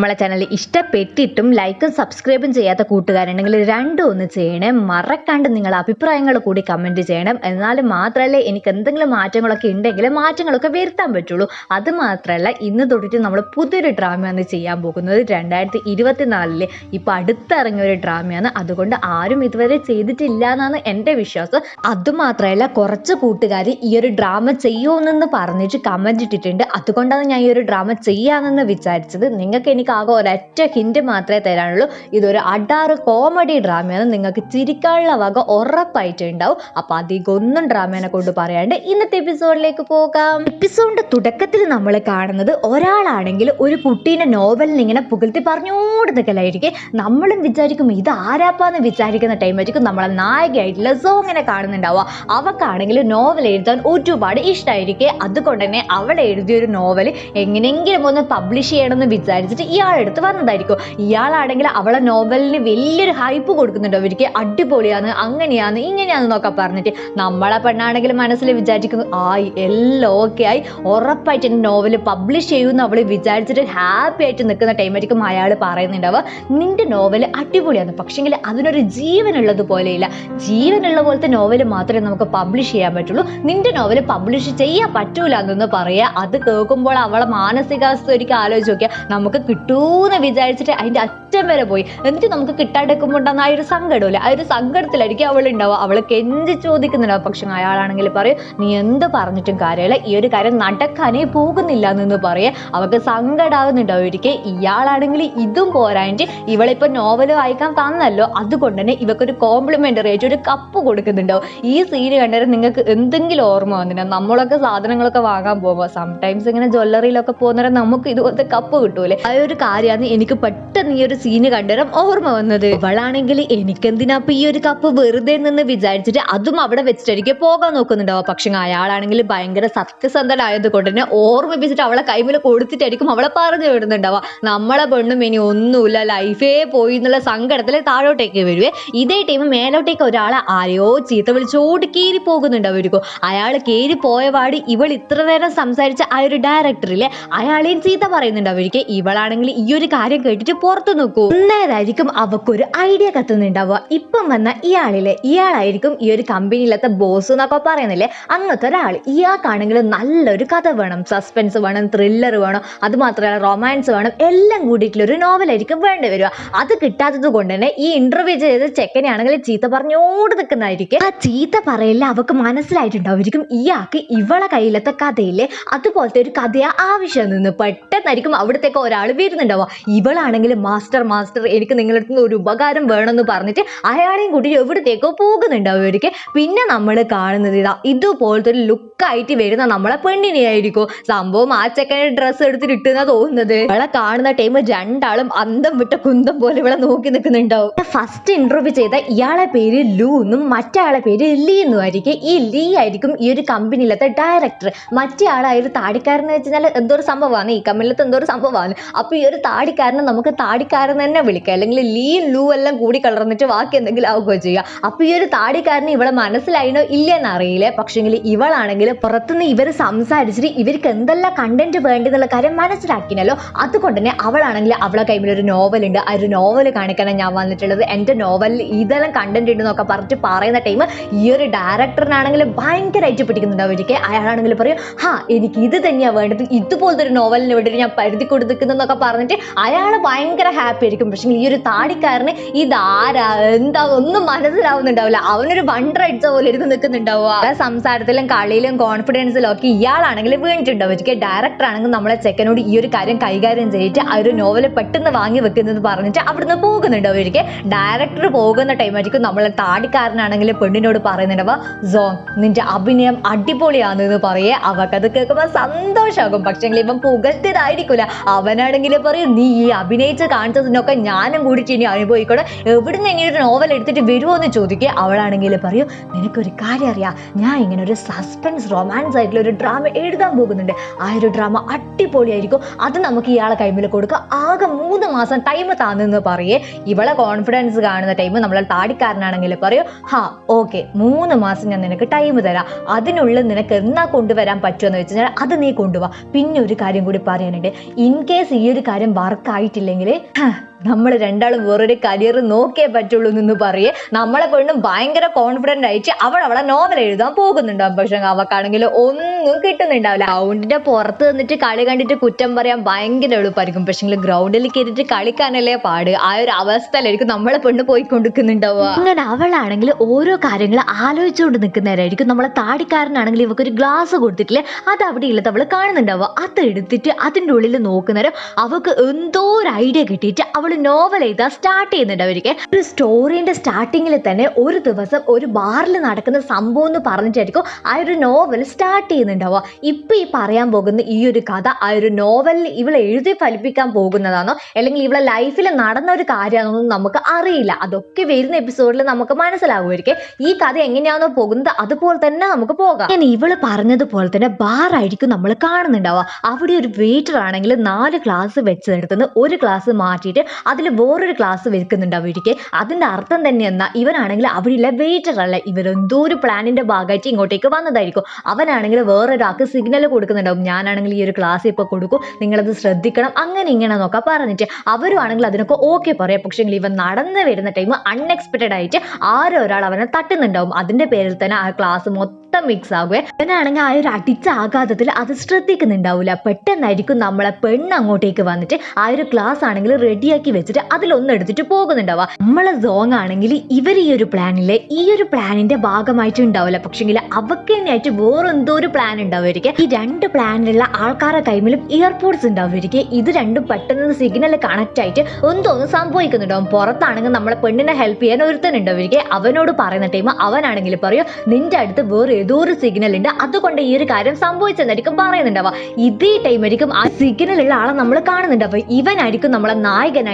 നമ്മളെ ചാനൽ ഇഷ്ടപ്പെട്ടിട്ടും ലൈക്കും സബ്സ്ക്രൈബും ചെയ്യാത്ത കൂട്ടുകാരുണ്ടെങ്കിൽ രണ്ടും ഒന്ന് ചെയ്യണേ. മറക്കാണ്ട് നിങ്ങളുടെ അഭിപ്രായങ്ങൾ കൂടി കമന്റ് ചെയ്യണം. എന്നാൽ മാത്രമല്ലേ എനിക്ക് എന്തെങ്കിലും മാറ്റങ്ങളൊക്കെ ഉണ്ടെങ്കിൽ മാറ്റങ്ങളൊക്കെ വരുത്താൻ പറ്റുള്ളൂ. അത് മാത്രമല്ല ഇന്ന് തൊട്ടിട്ട് നമ്മൾ പുതിയൊരു ഡ്രാമയാണ് ചെയ്യാൻ പോകുന്നത്. രണ്ടായിരത്തി ഇരുപത്തിനാലിൽ ഇപ്പം അടുത്തിറങ്ങിയ ഒരു ഡ്രാമയാണ് അതുകൊണ്ട് ആരും ഇതുവരെ ചെയ്തിട്ടില്ല എന്നാണ് എന്റെ വിശ്വാസം. അതുമാത്രമല്ല കുറച്ച് കൂട്ടുകാർ ഈ ഒരു ഡ്രാമ ചെയ്യുമെന്ന് പറഞ്ഞിട്ട് കമന്റ് ഇട്ടിട്ടുണ്ട്. അതുകൊണ്ടാണ് ഞാൻ ഈ ഒരു ഡ്രാമ ചെയ്യാമെന്ന് വിചാരിച്ചത്. നിങ്ങൾക്ക് എനിക്ക് ആകെ ഒരൊറ്റ ഹിന്റ് മാത്രമേ തരാനുള്ളൂ. ഇതൊരു അഡാറ് കോമഡി ഡ്രാമയാണ് നിങ്ങൾക്ക് ചിരിക്കാനുള്ള വക ഉറപ്പായിട്ടുണ്ടാവും. അപ്പോൾ അധികം ഒന്നും ഡ്രാമേനെ കൊണ്ട് പറയാണ്ട് ഇന്നത്തെ എപ്പിസോഡിലേക്ക് പോകാം. എപ്പിസോഡിന്റെ തുടക്കത്തിൽ നമ്മൾ കാണുന്നത് ഒരാളാണെങ്കിൽ ഒരു കുട്ടീനെ നോവലിന് ഇങ്ങനെ പുകഴ്ത്തി പറഞ്ഞോട് നിൽക്കലായിരിക്കും നമ്മളും വിചാരിക്കും ഇത് ആരാപ്പാന്ന് വിചാരിക്കുന്ന ടൈമായിരിക്കും നമ്മളെ നായികയായിട്ടുള്ള സോങ്ങിനെ കാണുന്നുണ്ടാവുക. അവക്കാണെങ്കിൽ നോവൽ എഴുതാൻ ഒരുപാട് ഇഷ്ടമായിരിക്കും അതുകൊണ്ട് തന്നെ അവൾ എഴുതിയൊരു നോവൽ എങ്ങനെയെങ്കിലും ഒന്ന് പബ്ലിഷ് ചെയ്യണമെന്ന് വിചാരിച്ചിട്ട് ഇയാളെടുത്ത് വന്നതായിരിക്കും. ഇയാളാണെങ്കിൽ അവളെ നോവലിന് വലിയൊരു ഹൈപ്പ് കൊടുക്കുന്നുണ്ട്. അവർക്ക് അടിപൊളിയാണ് അങ്ങനെയാണ് ഇങ്ങനെയാണെന്നൊക്കെ പറഞ്ഞിട്ട് നമ്മളെ പെണ്ണാണെങ്കിൽ മനസ്സിൽ വിചാരിക്കുന്നു ആയി എല്ലാം ഓക്കെ ആയി. ഉറപ്പായിട്ട് എന്റെ നോവൽ പബ്ലിഷ് ചെയ്യുമെന്ന് അവൾ വിചാരിച്ചിട്ട് ഹാപ്പി ആയിട്ട് നിൽക്കുന്ന ടൈമായിരിക്കും അയാൾ പറയുന്നുണ്ടാവുക നിന്റെ നോവൽ അടിപൊളിയാണ്. പക്ഷെങ്കിൽ അതിനൊരു ജീവനുള്ളത് പോലെയില്ല. ജീവനുള്ള പോലത്തെ നോവൽ മാത്രമേ നമുക്ക് പബ്ലിഷ് ചെയ്യാൻ പറ്റുള്ളൂ. നിന്റെ നോവൽ പബ്ലിഷ് ചെയ്യാൻ പറ്റൂല എന്നൊന്ന് പറയുക അത് കേൾക്കുമ്പോൾ അവളെ മാനസികാവസ്ഥ ഒരിക്കൽ ആലോചിച്ച് നോക്കിയാൽ നമുക്ക് കിട്ടൂന്ന് വിചാരിച്ചിട്ട് അതിന്റെ അറ്റം വരെ പോയി. എന്നിട്ട് നമുക്ക് കിട്ടാണ്ടിരിക്കുമ്പോണ്ടാകുന്ന ആ ഒരു സങ്കടമില്ല? ആ ഒരു സങ്കടത്തിലായിരിക്കും അവൾ ഉണ്ടാവുക. അവളെ കെഞ്ചി ചോദിക്കുന്നുണ്ടാവും പക്ഷെ അയാളാണെങ്കിൽ പറയും നീ എന്ത് പറഞ്ഞിട്ടും കാര്യമില്ല. ഈ ഒരു കാര്യം നടക്കാനേ പോകുന്നില്ല എന്ന് പറയേ. അവൾക്ക് സങ്കടാവുന്നുണ്ടാവും ഒരിക്കൽ ഇയാളാണെങ്കിൽ ഇതും പോരാഞ്ഞിട്ട് ഇവളിപ്പോൾ നോവൽ വായിക്കാൻ തന്നല്ലോ. അതുകൊണ്ട് തന്നെ ഇവക്കൊരു കോംപ്ലിമെന്ററി ആയിട്ട് ഒരു കപ്പ് കൊടുക്കുന്നുണ്ടാവും ഈ സീൻ കണ്ടാൽ നിങ്ങൾക്ക് എന്തെങ്കിലും ഓർമ്മ വന്നിട്ടുണ്ടോ? നമ്മളൊക്കെ സാധനങ്ങളൊക്കെ വാങ്ങാൻ പോകുമ്പോൾ സംടൈംസ് ഇങ്ങനെ ജ്വല്ലറിയിലൊക്കെ പോകുന്നവരെ നമുക്ക് ഇതുപോലത്തെ കപ്പ് കിട്ടൂലേ? ആ ഒരു കാര്യമാണ് എനിക്ക് പെട്ടെന്ന് ഈ ഒരു സീന് കണ്ടേരം ഓർമ്മ വന്നത്. അവളാണെങ്കിൽ എനിക്കെന്തിനാ ഇപ്പൊ ഈ ഒരു കപ്പ് വെറുതെ നിന്ന് വിചാരിച്ചിട്ട് അതും അവിടെ വെച്ചിട്ടായിരിക്കും പോകാൻ നോക്കുന്നുണ്ടാവും പക്ഷെ അയാളാണെങ്കിൽ ഭയങ്കര സത്യസന്ധനായത് കൊണ്ട് തന്നെ ഓർമ്മിപ്പിച്ചിട്ട് അവളെ കൈമിൽ കൊടുത്തിട്ടായിരിക്കും അവളെ പറഞ്ഞു വിടുന്നുണ്ടാവുക. നമ്മളെ പെണ്ണും ഇനി ഒന്നുമില്ല. ലൈഫേ പോയി എന്നുള്ള സങ്കടത്തിൽ താഴോട്ടേക്ക് വരുവേ. ഇതേ ടൈം മേലോട്ടേക്ക് ഒരാളെ ആരെയോ ചീത്ത വിളിച്ചോട് കീറി പോകുന്നുണ്ടാവുമായിരിക്കും. അയാൾ കീറി പോയ പാട് ഇവൾ ഇത്ര നേരം സംസാരിച്ച ആ ഒരു ഡയറക്ടറിലെ അയാളെയും ചീത്ത പറയുന്നുണ്ടാവുമായിരിക്കും. ഇവളാണെങ്കിൽ ഈ ഒരു കാര്യം കേട്ടിട്ട് പുറത്തു നോക്കൂ. അന്നേരമായിരിക്കും അവക്കൊരു ഐഡിയ കത്തുന്നുണ്ടാവുക. ഇപ്പം വന്ന ഇയാളിലെ ഇയാളായിരിക്കും ഈ ഒരു കമ്പനിയിലത്തെ ബോസ് എന്നൊക്കെ പറയുന്നില്ലേ? അങ്ങനത്തെ ഒരാൾ ഇയാൾക്കാണെങ്കിൽ നല്ലൊരു കഥ വേണം. സസ്പെൻസ് വേണം ത്രില്ലർ വേണം. അത് മാത്രമല്ല റൊമാൻസ് വേണം. എല്ലാം കൂടിയിട്ടുള്ള ഒരു നോവലായിരിക്കും വേണ്ടി വരിക. അത് കിട്ടാത്തത് കൊണ്ട് തന്നെ ഈ ഇന്റർവ്യൂ ചെയ്ത ചെക്കനെയാണെങ്കിൽ ചീത്ത പറഞ്ഞോട് നിൽക്കുന്നതായിരിക്കും ആ ചീത്ത പറയില്ല അവക്ക് മനസ്സിലായിട്ടുണ്ടാവും. ഇയാൾക്ക് ഇവളെ കയ്യിലത്തെ കഥയില്ലേ? അതുപോലത്തെ ഒരു കഥയാ ആവശ്യം നിന്ന് പെട്ടെന്നായിരിക്കും അവിടത്തേക്ക് ഒരാൾ വരുന്നുണ്ടാവുക ഇവളാണെങ്കിൽ മാസ്റ്റർ മാസ്റ്റർ എനിക്ക് നിങ്ങളുടെ അടുത്ത് ഒരു ഉപകാരം വേണമെന്ന് പറഞ്ഞിട്ട് അയാളെയും കൂട്ടി എവിടത്തേക്കോ പോകുന്നുണ്ടാവും ഇവർക്ക്. പിന്നെ നമ്മൾ കാണുന്നത് ഇതാ ഇതുപോലത്തെ ഒരു ലുക്കായിട്ട് വരുന്ന നമ്മളെ പെണ്ണിനെ ആയിരിക്കും സംഭവം ആ ചെക്കനെ ഡ്രസ്സ് എടുത്തിട്ട് ഇട്ടുന്ന തോന്നുന്നത്. ഇവളെ കാണുന്ന ടൈം രണ്ടാളും അന്തം വിട്ട കുന്തം പോലെ ഇവളെ നോക്കി നിൽക്കുന്നുണ്ടാവും. ഫസ്റ്റ് ഇന്റർവ്യൂ ചെയ്ത ഇയാളെ പേര് ലൂ എന്നും മറ്റേ പേര് ലീ എന്നും ആയിരിക്കും. ഈ ലീ ആയിരിക്കും ഈ ഒരു കമ്പനിയിലത്തെ ഡയറക്ടർ മറ്റേ ആളായൊരു താടിക്കാരൻ എന്ന് വെച്ചാൽ എന്തോ ഒരു സംഭവമാണ്. ഈ കമ്പനിയിലത്തെ എന്തോ ഒരു സംഭവമാണ്. അപ്പൊ ഈ ഒരു താടിക്കാരനെ നമുക്ക് താടിക്കാരൻ തന്നെ വിളിക്കാം. അല്ലെങ്കിൽ ലീ ലൂ എല്ലാം കൂടി കളർന്നിട്ട് ബാക്കി എന്തെങ്കിലും ആവുകയോ ചെയ്യുക അപ്പൊ ഈ ഒരു താടിക്കാരന് ഇവളെ മനസ്സിലായിനോ ഇല്ലെന്ന് അറിയില്ല. പക്ഷെങ്കിൽ ഇവളാണെങ്കിൽ പുറത്തുനിന്ന് ഇവർ സംസാരിച്ചിട്ട് ഇവർക്ക് എന്തെല്ലാം കണ്ടന്റ് വേണ്ടെന്നുള്ള കാര്യം മനസ്സിലാക്കിനല്ലോ അതുകൊണ്ട് തന്നെ അവളാണെങ്കിൽ അവളെ കൈമിൽ ഒരു നോവൽ ഉണ്ട്. ആ ഒരു നോവൽ കാണിക്കാനാണ് ഞാൻ വന്നിട്ടുള്ളത്. എന്റെ നോവലിൽ ഇതെല്ലാം കണ്ടന്റ് ഉണ്ട് എന്നൊക്കെ പറഞ്ഞിട്ട് പറയുന്ന ടൈം ഈ ഒരു ഡയറക്ടറിനാണെങ്കിൽ ഭയങ്കരമായിട്ട് പിടിക്കുന്നുണ്ട് അവർക്ക് അയാളാണെങ്കിൽ പറയും ഹാ എനിക്ക് ഇത് തന്നെയാണ് വേണ്ടത്. ഇതുപോലത്തെ ഒരു നോവലിന് വേണ്ടിയിട്ട് ഞാൻ പരുതി കൊടുത്തിരിക്കുന്നൊക്കെ പറഞ്ഞിട്ട് അയാൾ ഭയങ്കര ഹാപ്പി ആയിരിക്കും. പക്ഷേ ഈ ഒരു താടിക്കാരന് ഇതാരാ എന്താ ഒന്നും മനസ്സിലാവുന്നുണ്ടാവില്ല. അവനൊരു വണ്ടർ അടിച്ച പോലെ ഇരുന്ന് നിൽക്കുന്നുണ്ടാവുക. സംസാരത്തിലും കളിയിലും കോൺഫിഡൻസിലും ഒക്കെ ഇയാളാണെങ്കിൽ വീണിട്ടുണ്ടാവും. ഒരിക്കൽ ഡയറക്ടർ ആണെങ്കിൽ നമ്മളെ ചെക്കനോട് ഈ ഒരു കാര്യം കൈകാര്യം ചെയ്തിട്ട് ആ ഒരു നോവൽ പെട്ടെന്ന് വാങ്ങി വെക്കുന്നത് പറഞ്ഞിട്ട് അവിടുന്ന് പോകുന്നുണ്ടാവും. ഒരിക്കൽ ഡയറക്ടർ പോകുന്ന ടൈമായിരിക്കും നമ്മളെ താടിക്കാരനാണെങ്കിൽ പെണ്ണിനോട് പറയുന്നുണ്ടാവുക സോങ് നിന്റെ അഭിനയം അടിപൊളിയാണെന്ന് പറയേ. അവക്കത് കേൾക്കുമ്പോൾ സന്തോഷമാകും പക്ഷെങ്കിൽ ഇവൻ പുകഴ്ത്തിയതായിരിക്കില്ല അവനാണെങ്കിൽ പറയും നീ ഈ അഭിനയിച്ച് കാണിച്ചതിനൊക്കെ ഞാനും കൂടിയിട്ട് ഇനി അനുഭവിക്കണം എവിടുന്ന് ഇനി ഒരു നോവൽ എടുത്തിട്ട് വരുമോ എന്ന് ചോദിക്കുക അവളാണെങ്കിൽ പറയും നിനക്കൊരു കാര്യം അറിയാം ഞാൻ ഇങ്ങനെ ഒരു സസ്പെൻസ് റൊമാൻസ് ആയിട്ടുള്ള ഒരു ഡ്രാമ എഴുതാൻ പോകുന്നുണ്ട്. ആ ഒരു ഡ്രാമ അടിപൊളിയായിരിക്കും. അത് നമുക്ക് ഇയാളെ കൈമിൽ കൊടുക്കുക ആകെ മൂന്ന് മാസം ടൈം താന്നെന്ന് പറയേ. ഇവളെ കോൺഫിഡൻസ് കാണുന്ന ടൈം നമ്മളെ താടിക്കാരനാണെങ്കിൽ പറയും ഹാ ഓക്കെ മൂന്ന് മാസം ഞാൻ നിനക്ക് ടൈം തരാം. അതിനുള്ളിൽ നിനക്ക് എന്നാ കൊണ്ടുവരാൻ പറ്റുമെന്ന് വെച്ചാൽ അത് നീ കൊണ്ടുപോവാ പിന്നെ ഒരു കാര്യം കൂടി പറയാനുണ്ട്. ഇൻ കേസ് ഈ ഒരു കാര്യം വർക്കായിട്ടില്ലെങ്കിൽ നമ്മൾ രണ്ടാളും വേറൊരു കരിയർ നോക്കിയേ പറ്റുള്ളൂ എന്ന് പറയേ. നമ്മളെ പെണ്ണും ഭയങ്കര കോൺഫിഡന്റ് ആയിട്ട് അവൾ അവളെ നോവൽ എഴുതാൻ പോകുന്നുണ്ടാവും പക്ഷെ അവക്കാണെങ്കിൽ ഒന്നും കിട്ടുന്നുണ്ടാവില്ല. ഗ്രൗണ്ടിന്റെ പുറത്ത് നിന്നിട്ട് കളി കണ്ടിട്ട് കുറ്റം പറയാൻ ഭയങ്കര എളുപ്പമായിരിക്കും പക്ഷെ ഗ്രൗണ്ടിൽ കയറിയിട്ട് കളിക്കാനല്ലേ പാട്. ആ ഒരു അവസ്ഥയിലായിരിക്കും നമ്മളെ പെണ്ണ് പോയിക്കൊണ്ടിരിക്കുന്നുണ്ടാവുക അങ്ങനെ അവളാണെങ്കിൽ ഓരോ കാര്യങ്ങൾ ആലോചിച്ചുകൊണ്ട് നിൽക്കുന്നവരായിരിക്കും. നമ്മളെ താടിക്കാരനാണെങ്കിൽ ഇവക്കൊരു ഗ്ലാസ് കൊടുത്തിട്ടില്ലേ അത് അവിടെ ഇല്ലത് അവൾ കാണുന്നുണ്ടാവുക. അത് എടുത്തിട്ട് അതിന്റെ ഉള്ളിൽ നോക്കുന്നവരും അവൾക്ക് എന്തോ ഒരു ഐഡിയ കിട്ടിയിട്ട് അവൾ നോവൽ എഴുതാൻ സ്റ്റാർട്ട് ചെയ്യുന്നുണ്ട് അവർക്ക്. ഒരു സ്റ്റോറിന്റെ സ്റ്റാർട്ടിങ്ങിൽ തന്നെ ഒരു ദിവസം ഒരു ബാറിൽ നടക്കുന്ന സംഭവം എന്ന് പറഞ്ഞിട്ടായിരിക്കും ആ ഒരു നോവൽ സ്റ്റാർട്ട് ചെയ്യുന്നുണ്ടാവുക. ഇപ്പൊ ഈ പറയാൻ പോകുന്ന ഈ ഒരു കഥ ആ ഒരു നോവലിൽ ഇവൾ എഴുതി ഫലിപ്പിക്കാൻ പോകുന്നതാണോ? അല്ലെങ്കിൽ ഇവളെ ലൈഫിൽ നടന്ന ഒരു കാര്യമാണെന്നൊന്നും നമുക്ക് അറിയില്ല. അതൊക്കെ വരുന്ന എപ്പിസോഡിൽ നമുക്ക് മനസ്സിലാവുമായിരിക്കും. ഈ കഥ എങ്ങനെയാണോ പോകുന്നത് അതുപോലെ തന്നെ നമുക്ക് പോകാം. ഞാൻ ഇവൾ പറഞ്ഞതുപോലെ തന്നെ ബാർ ആയിരിക്കും നമ്മൾ കാണുന്നുണ്ടാവുക. അവിടെ ഒരു വെയിറ്റർ ആണെങ്കിൽ നാല് ഗ്ലാസ് വെച്ചെടുത്തുനിന്ന് ഒരു ഗ്ലാസ് മാറ്റിയിട്ട് അതിൽ വേറൊരു ക്ലാസ് വെക്കുന്നുണ്ട് അവർക്ക് അതിന്റെ അർത്ഥം തന്നെ എന്നാൽ ഇവനാണെങ്കിൽ അവരിലെ വെയിറ്റർ അല്ല. ഇവരെന്തോ ഒരു പ്ലാനിന്റെ ഭാഗമായിട്ട് ഇങ്ങോട്ടേക്ക് വന്നതായിരിക്കും. അവനാണെങ്കിൽ വേറൊരാൾക്ക് സിഗ്നൽ കൊടുക്കുന്നുണ്ടാവും. ഞാനാണെങ്കിൽ ഈ ഒരു ക്ലാസ് ഇപ്പോൾ കൊടുക്കും. നിങ്ങളത് ശ്രദ്ധിക്കണം. അങ്ങനെ ഇങ്ങനെ നോക്കാം പറഞ്ഞിട്ട് അവരും ആണെങ്കിൽ അതിനൊക്കെ ഓക്കെ പറയാം. പക്ഷേ ഇവൻ നടന്നു വരുന്ന ടൈം അൺഎക്സ്പെക്റ്റഡ് ആയിട്ട് ആരോ ഒരാൾ അവനെ തട്ടുന്നുണ്ടാവും. അതിന്റെ പേരിൽ തന്നെ ആ ക്ലാസ് മൊത്തം മിക്സ് ആകുക ഇവനാണെങ്കിൽ ആ ഒരു അടിച്ച ആഘാതത്തിൽ അത് ശ്രദ്ധിക്കുന്നുണ്ടാവില്ല പെട്ടെന്നായിരിക്കും നമ്മളെ പെണ്ണ് അങ്ങോട്ടേക്ക് വന്നിട്ട് ആ ഒരു ക്ലാസ് ആണെങ്കിൽ റെഡിയാക്കി വെച്ചിട്ട് അതിലൊന്ന് എടുത്തിട്ട് പോകുന്നുണ്ടാവുക. നമ്മളെ സോങ് ആണെങ്കിൽ ഇവർ ഈ ഒരു പ്ലാനിലെ ഈ ഒരു പ്ലാനിന്റെ ഭാഗമായിട്ട് ഉണ്ടാവില്ല. പക്ഷെങ്കിൽ അവർക്ക് തന്നെയായിട്ട് വേറെന്തോ ഒരു പ്ലാൻ ഉണ്ടാവുമായിരിക്കും. ഈ രണ്ട് പ്ലാനിലുള്ള ആൾക്കാരുടെ കൈമിലും ഇയർപോർട്സ് ഉണ്ടാവുമായിരിക്കും. ഇത് രണ്ടും പെട്ടെന്ന് സിഗ്നൽ കണക്ട് ആയിട്ട് എന്തോന്ന് സംഭവിക്കുന്നുണ്ടാവും. പുറത്താണെങ്കിൽ നമ്മളെ പെണ്ണിനെ ഹെൽപ്പ് ചെയ്യാൻ ഒരുത്തനുണ്ടാവുമായിരിക്കും അവനോട് പറയുന്ന ടൈം അവനാണെങ്കിൽ പറയും നിന്റെ അടുത്ത് വേറെ ഏതോ ഒരു സിഗ്നൽ ഉണ്ട്. അതുകൊണ്ട് ഈ ഒരു കാര്യം സംഭവിച്ചെന്നായിരിക്കും പറയുന്നുണ്ടാവുക. ഇതേ ടൈമായിരിക്കും ആ സിഗ്നലുള്ള ആളെ നമ്മൾ കാണുന്നുണ്ടാവുക. ഇവനായിരിക്കും നമ്മളെ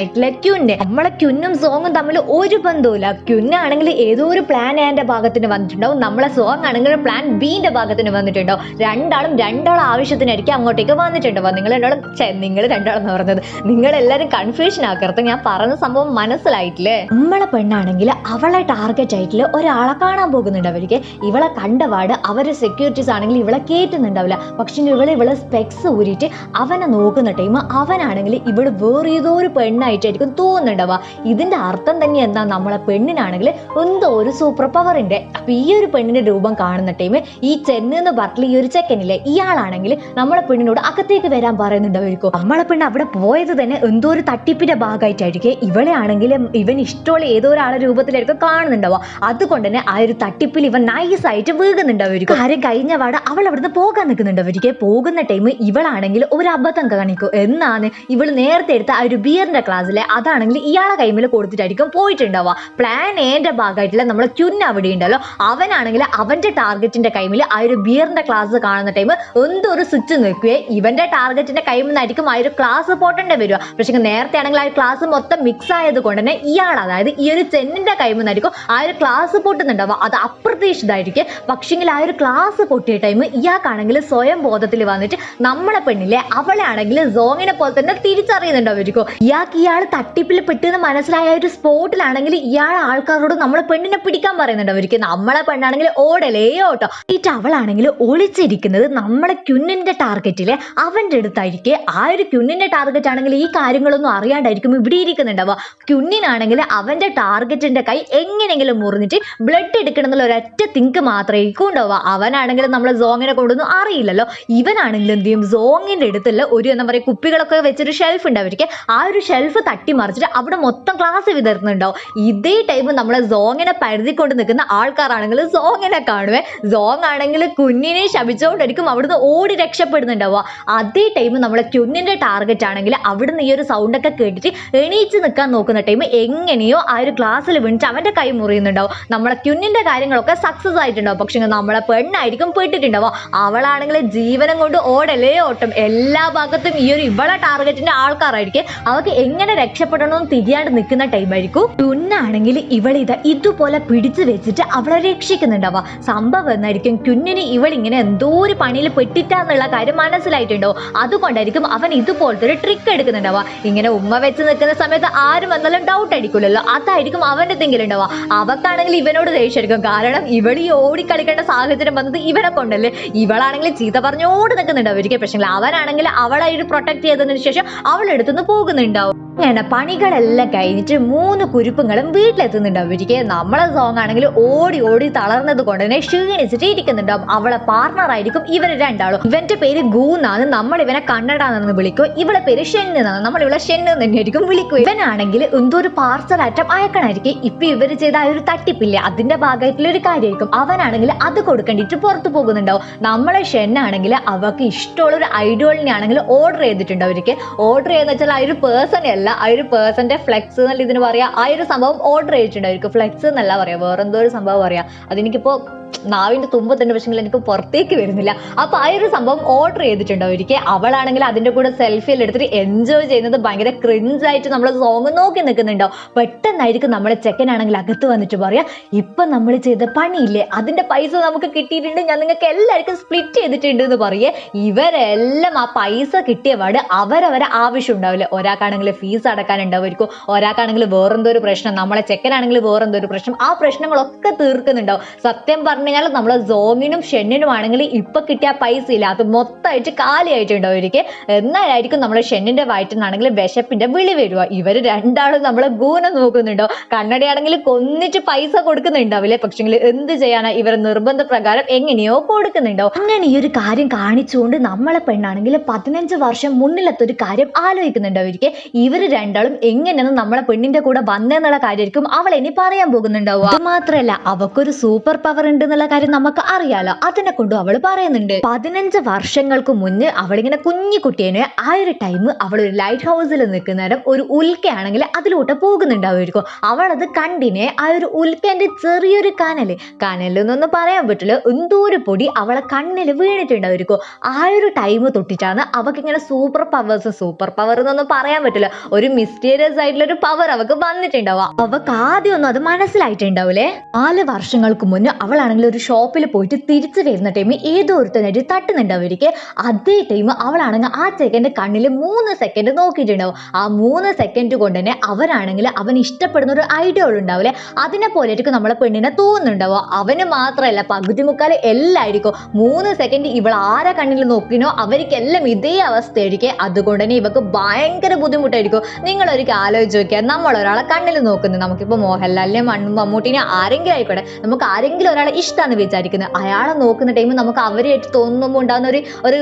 നായകനായിട്ടുള്ള ക്യുന്നെ നമ്മളെ ക്യുന്നും സോങ്ങും തമ്മിൽ ഒരു ബന്ധവുമില്ല. ക്യുന്നാണെങ്കിൽ ഏതോ ഒരു പ്ലാൻ എന്റെ ഭാഗത്തിന് വന്നിട്ടുണ്ടാവും. നമ്മളെ സോങ് ആണെങ്കിൽ പ്ലാൻ ബിന്റെ ഭാഗത്തിന് വന്നിട്ടുണ്ടാവും. രണ്ടാളും രണ്ടാളും ആവശ്യത്തിനായിരിക്കും അങ്ങോട്ടേക്ക് വന്നിട്ടുണ്ടാവും. നിങ്ങൾ രണ്ടാളും നിങ്ങൾ രണ്ടാളെന്ന് പറഞ്ഞത്? നിങ്ങൾ എല്ലാവരും കൺഫ്യൂഷൻ ആക്കരുത്. ഞാൻ പറഞ്ഞ സംഭവം മനസ്സിലായിട്ടില്ലേ? നമ്മളെ പെണ്ണാണെങ്കിൽ അവളെ ടാർഗറ്റ് ആയിട്ടുള്ള ഒരാളെ കാണാൻ പോകുന്നുണ്ട് അവർക്ക് ഇവളെ കണ്ടപാട് അവരെ സെക്യൂരിറ്റീസ് ആണെങ്കിൽ ഇവളെ കേറ്റുന്നുണ്ടാവില്ല. പക്ഷെ ഇവളെ ഇവളെ സ്പെക്സ് ഊരിയിട്ട് അവനെ നോക്കുന്ന ടൈം അവനാണെങ്കിൽ ഇവൾ വേറെ ഏതോ ഒരു പെണ്ണായിട്ടായിരിക്കും തോന്നുന്നുണ്ടാവുക. ഇതിന്റെ അർത്ഥം തന്നെ എന്താ? നമ്മളെ പെണ്ണിനാണെങ്കിൽ എന്തോ ഒരു സൂപ്പർ ഉണ്ട് അപ്പൊ ഈ ഒരു പെണ്ണിന്റെ രൂപം കാണുന്ന ടൈം ഈ ചെന്ന് എന്ന് പറഞ്ഞിട്ടുള്ള ഈ ഒരു ചെക്കനില്ലേ ഇയാളാണെങ്കിൽ നമ്മളെ പെണ്ണിനോട് അകത്തേക്ക് വരാൻ പറയുന്നുണ്ടാവും നമ്മളെ പെണ്ണ് അവിടെ പോയത് തന്നെ എന്തോ ഒരു തട്ടിപ്പിന്റെ ഭാഗമായിട്ടായിരിക്കും. ഇവളെ ആണെങ്കിൽ ഇവൻ ഇഷ്ടമുള്ള ഏതോ ഒരാളെ രൂപത്തിലായിരിക്കും കാണുന്നുണ്ടാവുക. അതുകൊണ്ട് തന്നെ ആ ഒരു തട്ടിപ്പിൽ ഇവൻ നൈസ് ആയിട്ട് വീകുന്നുണ്ടാവുമായിരിക്കും കാര്യം കഴിഞ്ഞ വാട അവൾ അവിടുന്ന് പോകാൻ നിൽക്കുന്നുണ്ടാവുമായിരിക്കും. പോകുന്ന ടൈം ഇവളാണെങ്കിൽ ഒരു അബദ്ധം കാണിക്കും. എന്നാണ് ഇവൾ നേരത്തെ എടുത്ത ആ ഒരു ബിയറിന്റെ ക്ലാസ്സിലെ അതാണെങ്കിൽ ഇയാളെ കൈമിൽ കൊടുത്തിട്ടായിരിക്കും പോയിട്ടുണ്ടാവുക. പ്ലാൻ എന്റെ ഭാഗമായിട്ടുള്ള നമ്മളെ ക്യുൻ അവിടെ ഉണ്ടല്ലോ. അവനാണെങ്കിൽ അവന്റെ ടാർഗറ്റിന്റെ കൈമിൽ ആ ഒരു ബിയറിന്റെ ക്ലാസ് കാണുന്ന ടൈം എന്തോ ഒരു സ്വിച്ച് നിൽക്കുകയെ ഇവന്റെ ടാർഗറ്റിന്റെ കൈമിൽ നിന്നായിരിക്കും ആ ഒരു ക്ലാസ് പോട്ടേണ്ടി വരിക. പക്ഷെ നേരത്തെ ആണെങ്കിൽ ആ ക്ലാസ് മൊത്തം മിക്സ് ആയത് കൊണ്ട് തന്നെ ഇയാൾ അതായത് ഈ ഒരു ചെന്നിന്റെ കൈമിൽ നിന്നായിരിക്കും ആ ഒരു ക്ലാസ് പൊട്ടുന്നുണ്ടാവുക. അത് അപ്രതീക്ഷിതമായിരിക്കും. പക്ഷെങ്കിൽ ആ ഒരു ക്ലാസ് പൊട്ടിയ ടൈം ഇയാൾക്കാണെങ്കിൽ സ്വയം ബോധത്തിൽ വന്നിട്ട് നമ്മളെ പെണ്ണില്ലേ അവളെ ആണെങ്കിൽ സോങ്ങിനെ പോലെ തന്നെ തിരിച്ചറിയുന്നുണ്ടാവുമായിരിക്കും. ഇയാൾക്ക് ഇയാൾ തട്ടിപ്പിൽ പെട്ടെന്ന് മനസ്സിലായ ഒരു സ്പോട്ടിലാണെങ്കിൽ ഇയാൾ ആൾക്കാരോട് നമ്മളെ പെണ്ണിനെ പിടിക്കാൻ പറയുന്നുണ്ടാവുമായിരിക്കും നമ്മളെ പെണ്ണാണെങ്കിൽ ഓടലേ ഓട്ടോ. എന്നിട്ട് അവളാണെങ്കിൽ ഒളിച്ചിരിക്കുന്നത് നമ്മളെ ക്യുന്നിന്റെ ടാർഗറ്റിൽ അവന്റെ അടുത്തായിരിക്കും. ആ ഒരു ക്യുന്നിന്റെ ടാർഗറ്റ് ആണെങ്കിൽ ഈ കാര്യങ്ങളൊന്നും അറിയാണ്ടായിരിക്കും ഇവിടെ ഇരിക്കുന്നുണ്ടാവുക. ക്യുന്നിനാണെങ്കിൽ അവന്റെ ടാർഗറ്റിന്റെ കൈ എങ്ങനെയെങ്കിലും മുറിഞ്ഞിട്ട് ബ്ലഡ് എടുക്കണം എന്നുള്ള ഒരൊറ്റ തിങ്ക് മാത്രമേ ഉണ്ടാവുക. അവനാണെങ്കിൽ നമ്മളെ സോങ്ങിനെ കൊണ്ടൊന്നും അറിയില്ലല്ലോ. ഇവനാണെങ്കിൽ എന്ത് ചെയ്യും? സോങ്ങിന്റെ അടുത്തുള്ള ഒരു എന്താ പറയുക കുപ്പികളൊക്കെ വെച്ചൊരു ഷെൽഫ് ഉണ്ട് അവർക്ക്. ആ ഒരു ഷെൽഫ് തട്ടി മറിച്ചിട്ട് അവിടെ മൊത്തം ക്ലാസ് വിതരുന്നുണ്ടാവും ഇതേ ടൈം നമ്മളെ സോങ്ങിനെ പരുതി കൊണ്ട് നിൽക്കുന്ന ആൾക്കാരാണെങ്കിൽ സോങ്ങിനെ കാണുവേ. സോങ് ആണെങ്കിൽ കുഞ്ഞിനെ ശപിച്ചുകൊണ്ടായിരിക്കും അവിടുന്ന് ഓടി രക്ഷപ്പെടുന്നുണ്ടാവുക. അതേ ടൈം നമ്മളെ കുഞ്ഞിന്റെ ടാർഗറ്റ് ആണെങ്കിൽ അവിടുന്ന് ഈ ഒരു സൗണ്ട് ഒക്കെ കേട്ടിട്ട് എണീച്ച് നിൽക്കാൻ നോക്കുന്ന ടൈം എങ്ങനെയോ ആ ഒരു ക്ലാസ്സിൽ വീണിട്ട് അവന്റെ കൈ മുറിയുന്നുണ്ടാവും. നമ്മളെ കുഞ്ഞിന്റെ കാര്യങ്ങളൊക്കെ സക്സസ് ആയിട്ടുണ്ടാവും. പക്ഷെ നമ്മളെ പെണ്ണായിരിക്കും പെട്ടിട്ടുണ്ടാവുക. അവളാണെങ്കിൽ ജീവനം കൊണ്ട് ഓടലേ ഓട്ടം. എല്ലാ ഭാഗത്തും ഈ ഒരു ഇവളെ ടാർഗറ്റിന്റെ ആൾക്കാരായിരിക്കും. അവർക്ക് എങ്ങനെ എങ്ങനെ രക്ഷപ്പെടണമെന്ന് തിരിയാണ്ട് നിൽക്കുന്ന ടൈമായിരിക്കും ക്യുന്നാണെങ്കിൽ ഇവളിത് ഇതുപോലെ പിടിച്ചു വെച്ചിട്ട് അവളെ രക്ഷിക്കുന്നുണ്ടാവുക. സംഭവം എന്നായിരിക്കും ക്യുന്നിന് ഇവളിങ്ങനെ എന്തോ ഒരു പണിയിൽ പെട്ടിട്ടാന്നുള്ള കാര്യം മനസ്സിലായിട്ടുണ്ടോ? അതുകൊണ്ടായിരിക്കും അവൻ ഇതുപോലത്തെ ഒരു ട്രിക്ക് എടുക്കുന്നുണ്ടാവുക. ഇങ്ങനെ ഉമ്മ വെച്ച് നിൽക്കുന്ന സമയത്ത് ആരും വന്നാലും ഡൗട്ട് അടിക്കില്ലല്ലോ അതായിരിക്കും അവന്റെ എന്തെങ്കിലും ഉണ്ടാവുക അവക്കാണെങ്കിൽ ഇവനോട് ദേഷ്യമായിരിക്കും. കാരണം ഇവളി ഓടിക്കളിക്കേണ്ട സാഹചര്യം വന്നത് ഇവനെ കൊണ്ടല്ലേ. ഇവളാണെങ്കിൽ ചീത്ത പറഞ്ഞോട് നിൽക്കുന്നുണ്ടാവും. ഒരിക്കൽ പ്രശ്നങ്ങൾ അവനാണെങ്കിൽ അവളെ ഒരു പ്രൊട്ടക്ട് ചെയ്തതിനു ശേഷം അവളെടുത്തുനിന്ന് പോകുന്നുണ്ടാവും. അങ്ങനെ പണികളെല്ലാം കഴിഞ്ഞിട്ട് മൂന്ന് കുരുപ്പുങ്ങളും വീട്ടിലെത്തുന്നുണ്ടാവും. നമ്മളെ സോങ് ആണെങ്കിൽ ഓടി ഓടി തളർന്നത് കൊണ്ട് തന്നെ ക്ഷീണിച്ചിട്ട് ഇരിക്കുന്നുണ്ടാവും. അവളെ പാർട്ണർ ആയിരിക്കും ഇവർ രണ്ടാളും. ഇവന്റെ പേര് ഗൂന്നാണ്. നമ്മൾ ഇവനെ കണ്ണട എന്ന് വിളിക്കും. ഇവളെ പേര് ഷെന്ന് എന്നാണ് നമ്മൾ ഇവളെ ഷെന്ന് തന്നെയായിരിക്കും വിളിക്കും. ഇവനാണെങ്കിൽ എന്തോ ഒരു പാർസൽ അറ്റം അയക്കണായിരിക്കും. ഇപ്പൊ ഇവർ ചെയ്ത ആ ഒരു തട്ടിപ്പില്ലേ? അതിന്റെ ഭാഗമായിട്ടുള്ള ഒരു കാര്യമായിരിക്കും. അവനാണെങ്കിൽ അത് കൊടുക്കേണ്ടിട്ട് പുറത്തു പോകുന്നുണ്ടാവും. നമ്മളെ ഷെന്നാണെങ്കിൽ അവക്ക് ഇഷ്ടമുള്ള ഒരു ഐഡിയോളിനെ ആണെങ്കിൽ ഓർഡർ ചെയ്തിട്ടുണ്ട് അവർക്ക് ഓർഡർ ചെയ്യുന്ന വെച്ചാൽ ആ ഒരു പേഴ്സൺ ആ ഒരു പേഴ്സന്റെ ഫ്ലെക്സ് എന്നല്ല ഇതിന് പറയാ ആ ഒരു സംഭവം ഓർഡർ ചെയ്തിട്ടുണ്ട് അവർക്ക് ഫ്ലെക്സ് എന്നല്ല പറയാ വേറെന്തോ ഒരു സംഭവം പറയാ. അതെനിക്കിപ്പോ നാവിന്റെ തുമ്പത്തുണ്ട് പക്ഷേ എനിക്ക് പുറത്തേക്ക് വരുന്നില്ല. അപ്പൊ ആ ഒരു സംഭവം ഓർഡർ ചെയ്തിട്ടുണ്ട്? ഒരിക്കൽ അവളാണെങ്കിൽ അതിന്റെ കൂടെ സെൽഫിയിൽ എടുത്തിട്ട് എൻജോയ് ചെയ്യുന്നത് ഭയങ്കര ക്രിഞ്ച് ആയിട്ട് നമ്മൾ സോങ് നോക്കി നിൽക്കുന്നുണ്ടോ പെട്ടെന്നായിരിക്കും നമ്മളെ ചെക്കനാണെങ്കിൽ അകത്ത് വന്നിട്ട് പറയാ ഇപ്പൊ നമ്മൾ ചെയ്ത പണിയില്ലേ? അതിന്റെ പൈസ നമുക്ക് കിട്ടിയിട്ടുണ്ട്. ഞാൻ നിങ്ങൾക്ക് എല്ലാവർക്കും സ്പ്ലിറ്റ് ചെയ്തിട്ടുണ്ട് എന്ന് പറയേ ഇവരെല്ലാം ആ പൈസ കിട്ടിയ പാട് അവരവരെ ആവശ്യം ഉണ്ടാവില്ല? ഒരാൾക്കാണെങ്കിൽ ഫീസ് അടക്കാനുണ്ടാവുമായിരിക്കും. ഒരാൾക്കാണെങ്കിൽ വേറെന്തോ ഒരു പ്രശ്നം. നമ്മളെ ചെക്കനാണെങ്കിൽ വേറെന്തോ ഒരു പ്രശ്നം. ആ പ്രശ്നങ്ങളൊക്കെ തീർക്കുന്നുണ്ടാവും. സത്യം പറഞ്ഞു കഴിഞ്ഞാൽ നമ്മൾ സോങ്ങിനും ഷെന്നിനും ആണെങ്കിൽ ഇപ്പൊ കിട്ടിയ പൈസ ഇല്ല അത് മൊത്തമായിട്ട് കാലിയായിട്ടുണ്ട് അവർക്ക് എന്നാലായിരിക്കും നമ്മൾ ഷെന്നിന്റെ വയറ്റിൽ നിന്നാണെങ്കിൽ വിശപ്പിന്റെ വിളി വരിക ഇവർ രണ്ടാളും നമ്മളെ ഗൂനം നോക്കുന്നുണ്ടോ? കണ്ണടയാണെങ്കിൽ കൊന്നിട്ട് പൈസ കൊടുക്കുന്നുണ്ടാവില്ലേ? പക്ഷെങ്കിൽ എന്ത് ചെയ്യാനാ? ഇവർ നിർബന്ധ പ്രകാരം എങ്ങനെയോ കൊടുക്കുന്നുണ്ടോ? അങ്ങനെ ഈ ഒരു കാര്യം കാണിച്ചുകൊണ്ട് നമ്മളെ പെണ്ണാണെങ്കിൽ പതിനഞ്ച് വർഷം മുന്നിലത്തെ ഒരു കാര്യം ആലോചിക്കുന്നുണ്ട് അവർക്ക് ഇവർ രണ്ടാളും എങ്ങനെയാണ് നമ്മളെ പെണ്ണിന്റെ കൂടെ വന്നെന്നുള്ള കാര്യമായിരിക്കും അവൾ ഇനി പറയാൻ പോകുന്നുണ്ടാവുക. അത് മാത്രല്ല അവക്കൊരു സൂപ്പർ പവർ ഉണ്ട്. എന്നുള്ള കാര്യം നമുക്ക് അറിയാലോ. അതിനെ കൊണ്ടും അവൾ പറയുന്നുണ്ട്. പതിനഞ്ച് വർഷങ്ങൾക്ക് മുന്നേ അവളിങ്ങനെ കുഞ്ഞു കുട്ടിയെ ആ ഒരു ടൈം അവൾ ഒരു ലൈറ്റ് ഹൗസിൽ നിൽക്കുന്ന നേരം ഒരു ഉൽക്കയാണെങ്കിൽ അതിലോട്ട് പോകുന്നുണ്ടാവുമായിരിക്കും. അവളത് കണ്ടിനെ ആ ഒരു ഉൽക്കന്റെ ചെറിയൊരു കനൽ കനലിൽ പറയാൻ പറ്റില്ല. എന്തോ ഒരു പൊടി അവളെ കണ്ണിൽ വീണിട്ടുണ്ടാവുമായിരിക്കും. ആ ഒരു ടൈം തൊട്ടിട്ടാണ് അവൾക്ക് ഇങ്ങനെ സൂപ്പർ പവേഴ്സ് സൂപ്പർ പവർ എന്നൊന്നും പറയാൻ പറ്റില്ല. ഒരു മിസ്റ്റീരിയസ് ആയിട്ടുള്ള ഒരു പവർ അവൾക്ക് വന്നിട്ടുണ്ടാവുക അവൾക്ക് ആദ്യമൊന്നും അത് മനസ്സിലായിട്ടുണ്ടാവൂലേ? നാല് വർഷങ്ങൾക്ക് മുന്നേ അവളാണെങ്കിൽ ഒരു ഷോപ്പിൽ പോയിട്ട് തിരിച്ചു വരുന്ന ടൈം ഏതോ ഒരുത്തനായിട്ട് തട്ടുന്നുണ്ടാവുമായിരിക്കെ. അതേ ടൈം അവളാണെങ്കിൽ ആ ചെക്കന്റെ കണ്ണിൽ മൂന്ന് സെക്കൻഡ് നോക്കിയിട്ടുണ്ടാവും. ആ മൂന്ന് സെക്കൻഡ് കൊണ്ട് തന്നെ അവരാണെങ്കിൽ അവൻ ഇഷ്ടപ്പെടുന്ന ഒരു ഐഡിയകൾ ഉണ്ടാവില്ലേ? അതിനെ പോലെ ആയിരിക്കും നമ്മളെ പെണ്ണിനെ തോന്നുന്നുണ്ടാവുക. അവന് മാത്രമല്ല പകുതി മുക്കാൽ എല്ലായിരിക്കും. മൂന്ന് സെക്കൻഡ് ഇവൾ ആരെ കണ്ണിൽ നോക്കിനോ അവർക്കെല്ലാം ഇതേ അവസ്ഥയായിരിക്കും. അതുകൊണ്ട് തന്നെ ഇവക്ക് ഭയങ്കര ബുദ്ധിമുട്ടായിരിക്കും. നിങ്ങളൊരിക്കൽ ആലോചിച്ച് നോക്കിയാൽ നമ്മൾ ഒരാളെ കണ്ണിൽ നോക്കുന്നത് നമുക്കിപ്പോൾ മോഹൻലാലിനെ മണ്ണും മമ്മൂട്ടിനെ ആരെങ്കിലും ആയിക്കോട്ടെ. നമുക്ക് ആരെങ്കിലും ഒരാളെ ഇഷ്ടമാണെന്ന് വിചാരിക്കുന്നത്. അയാളെ നോക്കുന്ന ടൈം നമുക്ക് അവരെയായിട്ട് തോന്നുമ്പോൾ ഉണ്ടാകുന്ന ഒരു ഒരു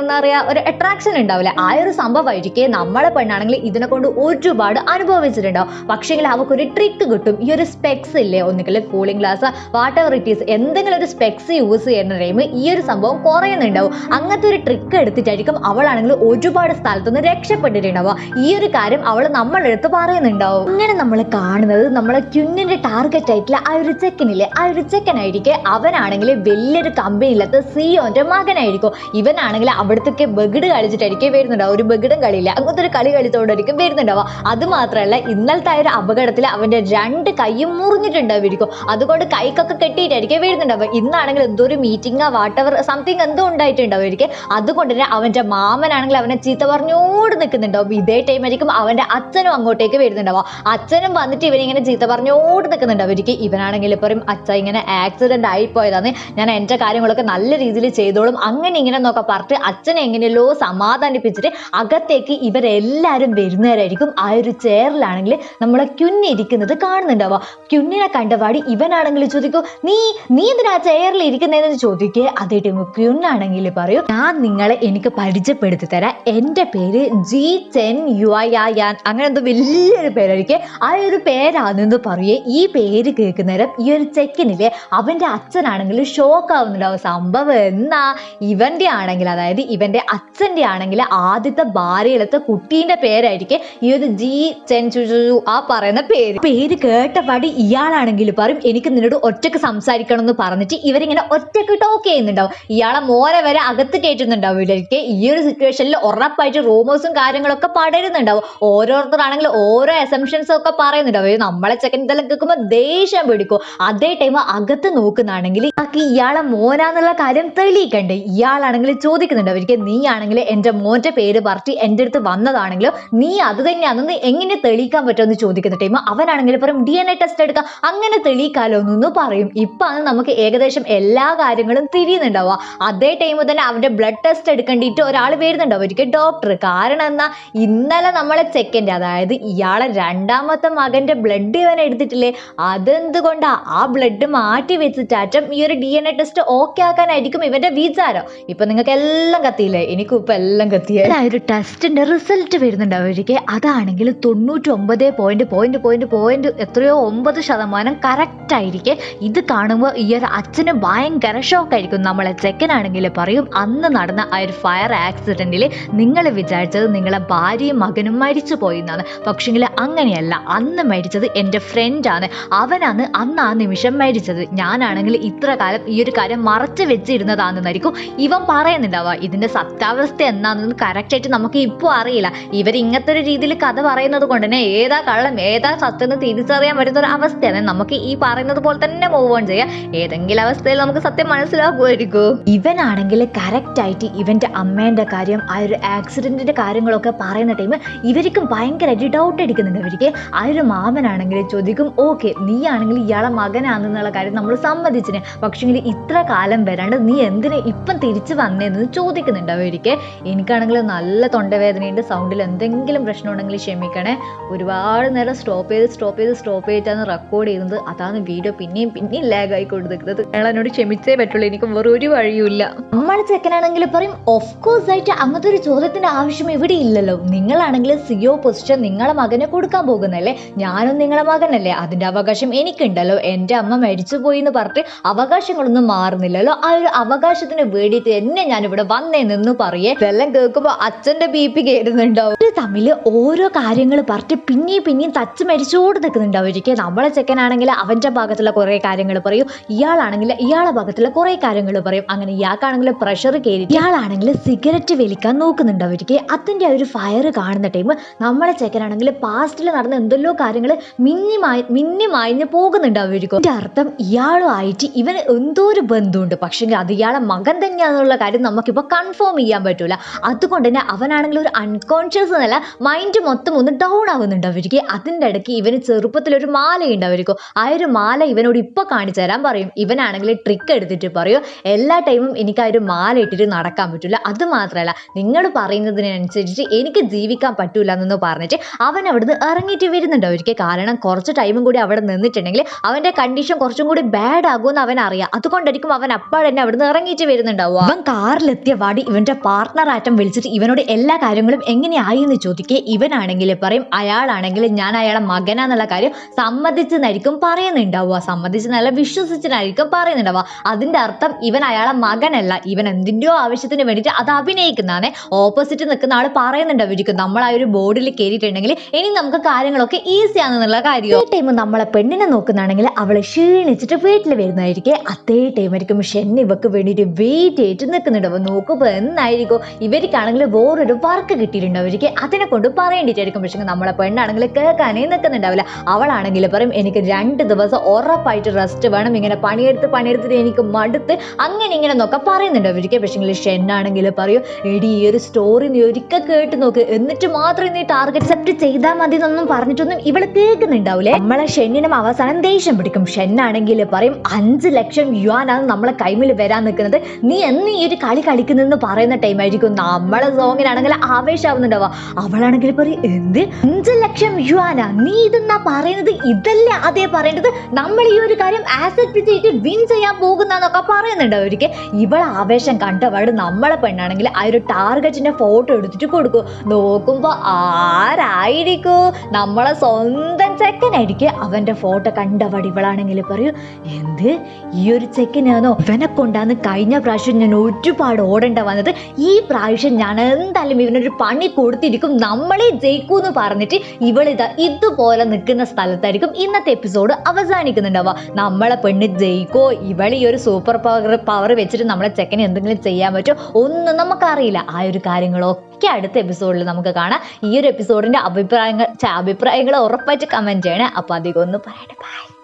എന്താ പറയുക ഒരു അട്രാക്ഷൻ ഉണ്ടാവില്ല. ആ ഒരു സംഭവമായിരിക്കെ നമ്മളെ പെണ്ണാണെങ്കിൽ ഇതിനെ കൊണ്ട് ഒരുപാട് അനുഭവിച്ചിട്ടുണ്ടാവും. പക്ഷേങ്കിൽ അവൾക്കൊരു ട്രിക്ക് കിട്ടും. ഈ ഒരു സ്പെക്സ് ഇല്ലേ? ഒന്നുകിൽ cooling glass whatever it is എന്തെങ്കിലും ഒരു സ്പെക്സ് യൂസ് ചെയ്യുന്ന ടൈം ഈ ഒരു സംഭവം കുറയുന്നുണ്ടാവും. അങ്ങനത്തെ ഒരു ട്രിക്ക് എടുത്തിട്ടായിരിക്കും അവളാണെങ്കിൽ ഒരുപാട് സ്ഥലത്തുനിന്ന് രക്ഷപ്പെട്ടിട്ടുണ്ടാവുക. ഈ ഒരു കാര്യം അവൾ നമ്മളെടുത്ത് പറയുന്നുണ്ടാവും. ഇങ്ങനെ നമ്മൾ കാണുന്നത് നമ്മളെ ക്യുന്നിന്റെ ടാർഗറ്റ് ആയിട്ടുള്ള ആ ഒരു ചെക്കനില്ലേ ആ ഒരു ചെക്കനായിരിക്കെ അവനാണെങ്കിൽ വലിയൊരു കമ്പനിയിലത്തെ സിഒന്റെ മകനായിരിക്കും. ഇവനാണെങ്കിൽ അവിടത്തേക്ക് ബഗിട് കളിച്ചിട്ടായിരിക്കും വരുന്നുണ്ടാവും ഒരു ബഗിടും കളിയില്ല. അങ്ങനത്തെ ഒരു കളി കളിച്ചോണ്ടായിരിക്കും വരുന്നുണ്ടാവുക. അത് മാത്രമല്ല ഇന്നലത്തെ ഒരു അപകടത്തിൽ അവന്റെ രണ്ട് കൈയും മുറിഞ്ഞിട്ടുണ്ടാവുമായിരിക്കും. അതുകൊണ്ട് കൈക്കൊക്കെ കെട്ടിയിട്ടായിരിക്കും വരുന്നുണ്ടാവുക. ഇന്നാണെങ്കിൽ എന്തോ ഒരു മീറ്റിംഗ് വാട്ടവർ സംതിങ് എന്തോ ഉണ്ടായിട്ടുണ്ടാവുമായിരിക്കും. അതുകൊണ്ട് തന്നെ അവന്റെ മാമനാണെങ്കിൽ അവനെ ചീത്ത പറഞ്ഞോട് നിൽക്കുന്നുണ്ടാവും. ഇതേ ടൈം ആയിരിക്കും അവന്റെ അച്ഛനും അങ്ങോട്ടേക്ക് വരുന്നുണ്ടാവുക. അച്ഛനും വന്നിട്ട് ഇവനിങ്ങനെ ചീത്ത പറഞ്ഞോട് നിൽക്കുന്നുണ്ടാവുമായിരിക്കും. ഇവനാണെങ്കിൽ പറയും അച്ഛ ഇങ്ങനെ ആക്സിഡന്റ് ആയിപ്പോയതാണ്. ഞാൻ എന്റെ കാര്യങ്ങളൊക്കെ നല്ല രീതിയിൽ ചെയ്തോളും. അങ്ങനെ ഇങ്ങനെ എന്നൊക്കെ പറഞ്ഞിട്ട് അച്ഛനെ എങ്ങനെയല്ലോ സമാധാനിപ്പിച്ചിട്ട് അകത്തേക്ക് ഇവരെല്ലാവരും വരുന്നവരായിരിക്കും. ആ ഒരു ചെയറിലാണെങ്കിൽ നമ്മളെ ക്യുന്നിരിക്കുന്നത് കാണുന്നുണ്ടാവുക ക്യുന്നിനെ കണ്ടപാടി ഇവനാണെങ്കിൽ ചോദിക്കും നീ നീ എന്തിനാ ചെയറിൽ ഇരിക്കുന്നതെന്ന് ചോദിക്കേ? അതേ ടൈം ക്യുന്നാണെങ്കിൽ പറയൂ ഞാൻ നിങ്ങളെ എനിക്ക് പരിചയപ്പെടുത്തി തരാം എന്റെ പേര് ജി ചെൻ യു യാൻ. അങ്ങനെ എന്തോ വലിയൊരു പേരായിരിക്കും. ആ ഒരു പേരാണെന്ന് പറയേ ഈ പേര് കേൾക്കുന്നേരം ഈ ഒരു ചെക്കനില്ലേ അവന്റെ അച്ഛനാണെങ്കിൽ ഷോക്ക് ആവുന്നുണ്ടാവും സംഭവം എന്നാ ഇവന്റെ ആണെങ്കിൽ അതായത് ഇവന്റെ അച്ഛന്റെ ആണെങ്കിൽ ആദ്യത്തെ ഭാര്യയിലത്തെ കുട്ടീന്റെ പേരായിരിക്കും ഈ ഒരു ജി ചെൻ ചു ചു ചു ആ പറയുന്ന പേര്. പേര് കേട്ടപാടി ഇയാളാണെങ്കിൽ പറയും എനിക്ക് നിന്നോട് ഒറ്റയ്ക്ക് സംസാരിക്കണം എന്ന് പറഞ്ഞിട്ട് ഇവരിങ്ങനെ ഒറ്റയ്ക്ക് ടോക്ക് ചെയ്യുന്നുണ്ടാവും. ഇയാളെ മോനെ വരെ അകത്ത് കയറ്റുന്നുണ്ടാവും. ഇവർക്ക് ഈ ഒരു സിറ്റുവേഷനിൽ ഉറപ്പായിട്ട് റൂമേഴ്സും കാര്യങ്ങളൊക്കെ പടരുന്നുണ്ടാവും. ഓരോരുത്തരാണെങ്കിൽ ഓരോ അസംഷൻസും ഒക്കെ പറയുന്നുണ്ടാവും. നമ്മളെ ചെക്കൻ ഇതെല്ലാം കേൾക്കുമ്പോൾ ദേഷ്യം പിടിക്കും. അതേ ടൈം അകത്ത് നോക്കുന്നാണെങ്കിൽ ബാക്കി ഇയാളെ മോനാന്നുള്ള കാര്യം തെളിയിക്കണ്ടേ. ഇയാളാണെങ്കിൽ ചോദിക്കുന്നുണ്ട്. അവർക്ക് നീ ആണെങ്കിൽ എന്റെ മോന്റെ പേര് പറഞ്ഞ് എന്റെ അടുത്ത് വന്നതാണെങ്കിലും നീ അത് തന്നെയാണെന്ന് എങ്ങനെ തെളിയിക്കാൻ പറ്റുമെന്ന് ചോദിക്കുന്ന ടൈം അവനാണെങ്കിൽ പറയും ഡി എൻ എ ടെസ്റ്റ് എടുക്കാം. അങ്ങനെ തെളിയിക്കാലോ എന്നൊന്ന് പറയും. ഇപ്പൊ ആണ് നമുക്ക് ഏകദേശം എല്ലാ കാര്യങ്ങളും തിരിയുന്നുണ്ടാവുക. അതേ ടൈം തന്നെ അവന്റെ ബ്ലഡ് ടെസ്റ്റ് എടുക്കേണ്ടിയിട്ട് ഒരാൾ വരുന്നുണ്ടാവും ഒരിക്കൽ ഡോക്ടർ കാരണം എന്നാ ഇന്നലെ നമ്മളെ ചെക്കന്റെ അതായത് ഇയാളെ രണ്ടാമത്തെ മകന്റെ ബ്ലഡ് ഇവൻ എടുത്തിട്ടില്ലേ? അതെന്തുകൊണ്ടാ? ആ ബ്ലഡ് മാറ്റി വെച്ചിട്ടാറ്റം ഈ ഒരു D N A test okay ആക്കാനായിരിക്കും ഇവന്റെ വിചാരം. ഇപ്പൊ നിങ്ങൾക്ക് എല്ലാം കത്തിയില്ലേ? എനിക്കും ഇപ്പൊ എല്ലാം കത്തിയേ. ആ ഒരു ടെസ്റ്റിന്റെ റിസൾട്ട് വരുന്നുണ്ട് അവർക്ക് അതാണെങ്കിൽ തൊണ്ണൂറ്റി ഒമ്പത് പോയിന്റ് പോയിന്റ് പോയിന്റ് പോയിന്റ് എത്രയോ ഒമ്പത് ശതമാനം കറക്റ്റ് ആയിരിക്കും. ഇത് കാണുമ്പോൾ ഈ ഒരു അച്ഛന് ഭയങ്കര ഷോക്കായിരിക്കും നമ്മളെ ചെക്കനാണെങ്കിൽ പറയും അന്ന് നടന്ന ആ ഒരു ഫയർ ആക്സിഡന്റിൽ നിങ്ങൾ വിചാരിച്ചത് നിങ്ങളെ ഭാര്യയും മകനും മരിച്ചു പോയി എന്നാണ് പക്ഷെങ്കിൽ അങ്ങനെയല്ല. അന്ന് മരിച്ചത് എന്റെ ഫ്രണ്ടാണ് അവനാണ് അന്ന് ആ നിമിഷം മരിച്ചത്. ഞാനാണെങ്കിൽ ഇത്ര കാലം ഈ ഒരു കാര്യം മറച്ചു വെച്ചിരുന്നതാണെന്നായിരിക്കും ഇവൻ പറയുന്നുണ്ടാവുക. ഇതിന്റെ സത്യാവസ്ഥ എന്താണെന്ന് കറക്റ്റ് ആയിട്ട് നമുക്ക് ഇപ്പോൾ അറിയില്ല. ഇവർ ഇങ്ങനത്തെ ഒരു രീതിയിൽ കഥ പറയുന്നത് കൊണ്ട് തന്നെ ഏതാ കള്ളം ഏതാ സത്യം എന്ന് തിരിച്ചറിയാൻ പറ്റുന്ന ഒരു അവസ്ഥയാണ്. നമുക്ക് ഈ പറയുന്നത് പോലെ തന്നെ മൂവ് ഓൺ ചെയ്യാം. ഏതെങ്കിലും അവസ്ഥയിൽ നമുക്ക് സത്യം മനസ്സിലാക്കുമായിരിക്കും ഇവനാണെങ്കിൽ കറക്റ്റ് ആയിട്ട് ഇവന്റെ അമ്മേന്റെ കാര്യം ആ ഒരു ആക്സിഡന്റിന്റെ കാര്യങ്ങളൊക്കെ പറയുന്ന ടൈം ഇവർക്കും ഭയങ്കരമായിട്ട് ഡൗട്ട് അടിക്കുന്നുണ്ട്. അവർക്ക് ആ ഒരു മാമനാണെങ്കിൽ ചോദിക്കും ഓക്കെ നീ ആണെങ്കിൽ ഇയാളെ മകനാണെന്നുള്ള കാര്യം നമ്മൾ സമ്മതിച്ചിന്. പക്ഷെങ്കിൽ ഇത്ര കാലം വരാണ്ട് നീ എന്തിന് ഇപ്പം തിരിച്ചു വന്നേന്ന് ചോദിക്കുന്നുണ്ട് അവരിക്ക് എനിക്കാണെങ്കിൽ നല്ല തൊണ്ടവേദനയുണ്ട്. സൗണ്ടിൽ എന്തെങ്കിലും പ്രശ്നം ഉണ്ടെങ്കിൽ ക്ഷമിക്കണേ. ഒരുപാട് നേരം സ്റ്റോപ്പ് ചെയ്ത് സ്റ്റോപ്പ് ചെയ്ത് സ്റ്റോപ്പ് ചെയ്തിട്ടാണ് റെക്കോർഡ് ചെയ്യുന്നത്. അതാണ് വീഡിയോ പിന്നെയും പിന്നെയും ലാഗ് ആയി കൊടുത്തിരിക്കുന്നത് അയാൾ എന്നോട് ക്ഷമിച്ചേ പറ്റുള്ളൂ. എനിക്ക് വേറെ ഒരു വഴിയുമില്ല. നമ്മൾ ചെക്കനാണെങ്കിൽ പറയും ഓഫ് കോഴ്സ് ആയിട്ട് അങ്ങനത്തെ ഒരു ചോദ്യത്തിന്റെ ആവശ്യം ഇവിടെ ഇല്ലല്ലോ. നിങ്ങളാണെങ്കിൽ സിഒ പൊസിഷൻ നിങ്ങളെ മകനെ കൊടുക്കാൻ പോകുന്നല്ലേ? ഞാനും നിങ്ങളെ മകനല്ലേ? അതിന്റെ അവകാശം എനിക്കുണ്ടല്ലോ. എന്റെ അമ്മ മരിച്ചു പോയി എന്ന് പറഞ്ഞിട്ട് അവകാശങ്ങളൊന്നും മാറുന്നില്ലല്ലോ. ആ ഒരു അവകാശത്തിന് വേണ്ടിയിട്ട് എന്നെ ഞാൻ ഇവിടെ വന്നേ നിന്ന് പറയേ. ഇതെല്ലാം കേൾക്കുമ്പോ അച്ഛന്റെ ബി പി കയറുന്നുണ്ടാവും തമ്മിൽ ഓരോ കാര്യങ്ങൾ പറഞ്ഞിട്ട് പിന്നെയും പിന്നെയും തച്ച് മരിച്ചോട് നിൽക്കുന്നുണ്ടാവും. ഒരിക്കൽ നമ്മളെ ചെക്കനാണെങ്കിൽ അവന്റെ ഭാഗത്തുള്ള കുറെ കാര്യങ്ങൾ പറയും. ഇയാളാണെങ്കിൽ ഇയാളെ ഭാഗത്തുള്ള കുറെ കാര്യങ്ങൾ പറയും. അങ്ങനെ ഇയാൾക്കാണെങ്കിൽ പ്രഷർ കയറി ഇയാളാണെങ്കിൽ സിഗരറ്റ് വലിക്കാൻ നോക്കുന്നുണ്ടാവും. അവർക്ക് അതിന്റെ ആ ഒരു ഫയർ കാണുന്ന ടൈം നമ്മളെ ചെക്കനാണെങ്കിൽ പാസ്റ്റിൽ നടന്ന എന്തെല്ലോ കാര്യങ്ങൾ മിന്നിമായി മിന്നി മായിഞ്ഞ് പോകുന്നുണ്ട് അർത്ഥം ഇയാളും ഇയാളുമായിട്ട് ഇവന് എന്തോ ഒരു ബന്ധമുണ്ട് പക്ഷേ അത് ഇയാളെ മകൻ തന്നെയാണെന്നുള്ള കാര്യം നമുക്കിപ്പോൾ കൺഫേം ചെയ്യാൻ പറ്റില്ല അതുകൊണ്ട് തന്നെ അവനാണെങ്കിൽ ഒരു അൺകോൺഷ്യസ് എന്നല്ല മൈൻഡ് മൊത്തം ഒന്ന് ഡൗൺ ആവുന്നുണ്ട് അവർക്ക്. അതിന്റെ ഇടയ്ക്ക് ഇവന് ചെറുപ്പത്തിൽ ഒരു മാലയുണ്ട് അവർക്ക്. ആ ഒരു മാല ഇവനോട് ഇപ്പോൾ കാണിച്ചു തരാൻ പറയും. ഇവനാണെങ്കിൽ ട്രിക്ക് എടുത്തിട്ട് പറയും എല്ലാ ടൈമും എനിക്ക് ആ ഒരു മാല ഇട്ടിട്ട് നടക്കാൻ പറ്റില്ല അത് മാത്രമല്ല നിങ്ങൾ പറയുന്നതിനനുസരിച്ച് എനിക്ക് ജീവിക്കാൻ പറ്റൂല എന്നൊന്ന് പറഞ്ഞിട്ട് അവൻ അവിടുന്ന് ഇറങ്ങിയിട്ട് വരുന്നുണ്ട് അവർക്ക്. കാരണം കുറച്ച് ടൈമും കൂടി അവിടെ നിന്നിട്ടുണ്ടെങ്കിൽ അവന്റെ കണ്ടീഷൻ കുറച്ചും കൂടി ബാഡ് ആകുമെന്ന് അവൻ അറിയാം. അതുകൊണ്ടായിരിക്കും അവൻ അപ്പോൾ തന്നെ അവിടുന്ന് ഇറങ്ങിയിട്ട് വരുന്നുണ്ടാവുക. അവൻ കാറിലെത്തിയ വാടി ഇവന്റെ പാർട്ട്ണർ ആറ്റം വിളിച്ചിട്ട് ഇവനോട് എല്ലാ കാര്യങ്ങളും എങ്ങനെയായി എന്ന് ചോദിക്കുക ഇവനാണെങ്കിൽ പറയും അയാളാണെങ്കിൽ ഞാൻ അയാളെ മകനാന്നുള്ള കാര്യം സമ്മതിച്ചെന്നായിരിക്കും പറയുന്നുണ്ടാവുക. സമ്മതിച്ചെന്നല്ല വിശ്വസിച്ചെന്നായിരിക്കും പറയുന്നുണ്ടാവുക. അതിന്റെ അർത്ഥം ഇവൻ അയാളെ മകനല്ല. ഇവൻ എന്തിന്റെയോ ആവശ്യത്തിന് വേണ്ടിയിട്ട് അത് അഭിനയിക്കുന്നതാണ്. ഓപ്പോസിറ്റ് നിൽക്കുന്ന ആൾ പറയുന്നുണ്ടാവും നമ്മൾ ആ ഒരു ബോർഡിൽ കയറിയിട്ടുണ്ടെങ്കിൽ ഇനി നമുക്ക് കാര്യങ്ങളൊക്കെ ഈസി ആണെന്നുള്ള കാര്യം. ഈ ടൈം നമ്മളെ പെണ്ണിനെ നോക്കുന്നാണെങ്കിൽ അവളെ ക്ഷീണിച്ചിട്ട് വീട്ടിൽ വരുന്നതായിരിക്കും. അതേ ടൈം ആയിരിക്കും എന്നെ ഇവക്ക് വേണ്ടിയിട്ട് വെയിറ്റ് ചെയ്തിട്ട് നിൽക്കുന്നുണ്ടാവും നോക്കുമ്പോൾ എന്നായിരിക്കും? ഇവർക്കാണെങ്കിൽ വേറൊരു വർക്ക് കിട്ടിയിട്ടുണ്ടാവും. അവർക്ക് അതിനെ കൊണ്ട് പറയേണ്ടിട്ടായിരിക്കും. പക്ഷേ നമ്മളെ പെണ്ണാണെങ്കിൽ കേൾക്കാനേ നിൽക്കുന്നുണ്ടാവില്ല. അവളാണെങ്കിൽ പറയും എനിക്ക് രണ്ട് ദിവസം ഉറപ്പായിട്ട് റെസ്റ്റ് വേണം. ഇങ്ങനെ പണിയെടുത്ത് പണിയെടുത്തിട്ട് എനിക്ക് മടുത്ത് അങ്ങനെ ഇങ്ങനെ നോക്കാം പറയുന്നുണ്ടാവും അവർക്ക് പക്ഷേ ഷെന്നാണെങ്കിൽ പറയും എടി ഈ ഒരു സ്റ്റോറി നീ ഒരിക്കൽ കേട്ട് നോക്ക്. എന്നിട്ട് മാത്രം നീ ടാർഗറ്റ് സെറ്റ് ചെയ്താൽ മതി എന്നൊന്നും പറഞ്ഞിട്ടൊന്നും ഇവൾ കേൾക്കുന്നുണ്ടാവില്ലേ നമ്മളെ ഷെന്നിനും അവസാനം ദേഷ്യം പിടിക്കും. ഷെന്നാണെങ്കിൽ പറയും അഞ്ച് ലക്ഷം യുവാനാണ് നമ്മളെ കൈമിൽ വരാൻ നിൽക്കുന്നത്. നീ എന്ന് ഈ ഒരു കളി കളിക്കുന്നെന്ന് പറയുന്ന ടൈം ആയിരിക്കും. നമ്മളെ സോങ്ങിനാണെങ്കിൽ ആവേശമാവുന്നുണ്ടാവുക അവളാണെങ്കിൽ പറയും എന്ത്? അഞ്ച് ലക്ഷം യുവാനാ? നീ ഇതെന്നാ പറയുന്നത്? ഇതല്ലേ അതേ പറയേണ്ടത്? നമ്മൾ ഈ ഒരു കാര്യം ആസെപ്റ്റ് ചെയ്തിട്ട് വിൻ ചെയ്യാൻ പോകുന്നൊക്കെ പറയുന്നുണ്ട് അവർക്ക് ഇവൾ ആവേശം കണ്ടപാട് നമ്മളെ പെണ്ണാണെങ്കിൽ ആ ഒരു ടാർഗറ്റിന്റെ ഫോട്ടോ എടുത്തിട്ട് കൊടുക്കും. നോക്കുമ്പോ ആരായിരിക്കും? നമ്മളെ സ്വന്തം ചെക്കനായിരിക്കും. അവന്റെ ഫോട്ടോ കണ്ടപാട് ഇവളാണെങ്കിൽ പറയൂ എന്ത് എന്ത് ഈ ഒരു ചെക്കനാണോ? ഇവനെ കൊണ്ടാന്ന് കഴിഞ്ഞ പ്രാവശ്യം ഞാൻ ഒരുപാട് ഓടേണ്ട വന്നത്. ഈ പ്രാവശ്യം ഞാൻ എന്തായാലും ഇവനൊരു പണി കൊടുത്തിരിക്കും. നമ്മളെ ജയിക്കൂ എന്ന് പറഞ്ഞിട്ട് ഇവളിതാ ഇതുപോലെ നിൽക്കുന്ന സ്ഥലത്തായിരിക്കും ഇന്നത്തെ എപ്പിസോഡ് അവസാനിക്കുന്നുണ്ടാവുക. നമ്മളെ പെണ്ണ് ജയിക്കോ? ഇവൾ ഈ ഒരു സൂപ്പർ പവർ പവർ വെച്ചിട്ട് നമ്മളെ ചെക്കനെ എന്തെങ്കിലും ചെയ്യാൻ പറ്റുമോ ഒന്നും നമുക്കറിയില്ല. ആ ഒരു കാര്യങ്ങളൊക്കെ അടുത്ത എപ്പിസോഡിൽ നമുക്ക് കാണാം. ഈ ഒരു എപ്പിസോഡിന്റെ അഭിപ്രായങ്ങൾ അഭിപ്രായങ്ങൾ ഉറപ്പായിട്ട് കമന്റ് ചെയ്യണേ. അപ്പോൾ അധികം ഒന്ന് പറയട്ടെ ബൈ